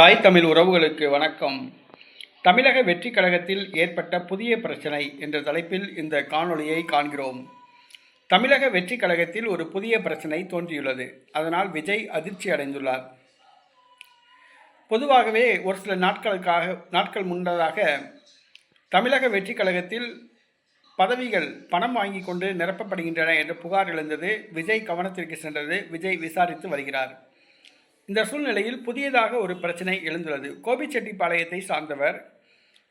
தாய் தமிழ் உறவுகளுக்கு வணக்கம். தமிழக வெற்றி கழகத்தில் ஏற்பட்ட புதிய பிரச்சனை என்ற தலைப்பில் இந்த காணொளியை காண்கிறோம். தமிழக வெற்றி கழகத்தில் ஒரு புதிய பிரச்சனை தோன்றியுள்ளது. அதனால் விஜய் அதிர்ச்சி அடைந்துள்ளார். பொதுவாகவே ஒரு சில நாட்களுக்காக நாட்கள் முன்னதாக தமிழக வெற்றி கழகத்தில் பதவிகள் பணம் வாங்கி கொண்டு நிரப்பப்படுகின்றன என்ற புகார் எழுந்தது விஜய் கவனத்திற்கு சென்றது. விஜய் விசாரித்து வருகிறார். இந்த சூழ்நிலையில் புதியதாக ஒரு பிரச்சனை எழுந்துள்ளது. கோபிச்செட்டிப்பாளையத்தை சார்ந்தவர்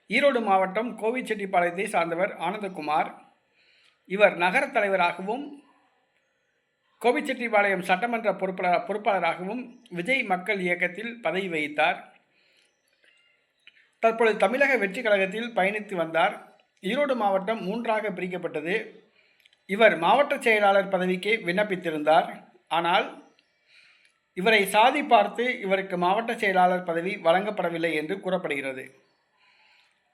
ஈரோடு மாவட்டம் கோவிச்செட்டிப்பாளையத்தை சார்ந்தவர் ஆனந்தகுமார். இவர் நகர தலைவராகவும் கோபிச்செட்டிப்பாளையம் சட்டமன்ற பொறுப்பாளர் பொறுப்பாளராகவும் விஜய் மக்கள் இயக்கத்தில் பதவி வகித்தார். தற்பொழுது தமிழக வெற்றி கழகத்தில் பயணித்து வந்தார். ஈரோடு மாவட்டம் மூன்றாக பிரிக்கப்பட்டது. இவர் மாவட்ட செயலாளர் பதவிக்கு விண்ணப்பித்திருந்தார். ஆனால் இவரை சாதி பார்த்து இவருக்கு மாவட்ட செயலாளர் பதவி வழங்கப்படவில்லை என்று கூறப்படுகிறது.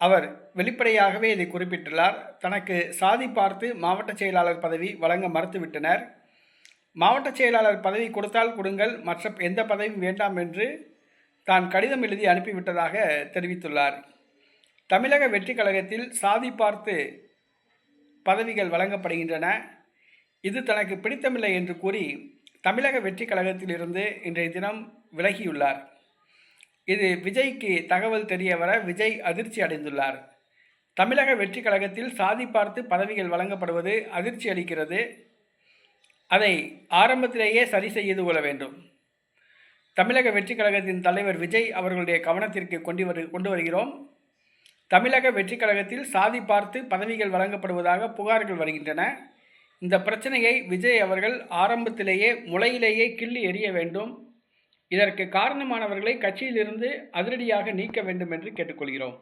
அவர் வெளிப்படையாகவே இதை குறிப்பிட்டுள்ளார். தனக்கு சாதி பார்த்து மாவட்ட செயலாளர் பதவி வழங்க மறுத்துவிட்டனர். மாவட்ட செயலாளர் பதவி கொடுத்தால் கொடுங்கள் மற்ற எந்த பதவியும் வேண்டாம் என்று தான் கடிதம் எழுதி அனுப்பிவிட்டதாக தெரிவித்துள்ளார். தமிழக வெற்றி கழகத்தில் சாதி பார்த்து பதவிகள் வழங்கப்படுகின்றன. இது தனக்கு பிடித்தமில்லை என்று கூறி தமிழக வெற்றி கழகத்திலிருந்து இன்றைய தினம் விலகியுள்ளார். இது விஜய்க்கு தகவல் தெரிய வர விஜய் அதிர்ச்சி அடைந்துள்ளார். தமிழக வெற்றி கழகத்தில் சாதி பார்த்து பதவிகள் வழங்கப்படுவது அதிர்ச்சி அளிக்கிறது. அதை ஆரம்பத்திலேயே சரி செய்து கொள்ள வேண்டும். தமிழக வெற்றி கழகத்தின் தலைவர் விஜய் அவர்களுடைய கவனத்திற்கு கொண்டு வரு கொண்டு வருகிறோம். தமிழக வெற்றி கழகத்தில் சாதி பார்த்து பதவிகள் வழங்கப்படுவதாக புகார்கள் வருகின்றன. இந்த பிரச்சனையை விஜய் அவர்கள் ஆரம்பத்திலேயே முளையிலேயே கிள்ளி எறிய வேண்டும். இதற்கு காரணமானவர்களை கட்சியிலிருந்து அதிரடியாக நீக்க வேண்டும் என்று கேட்டுக்கொள்கிறோம்.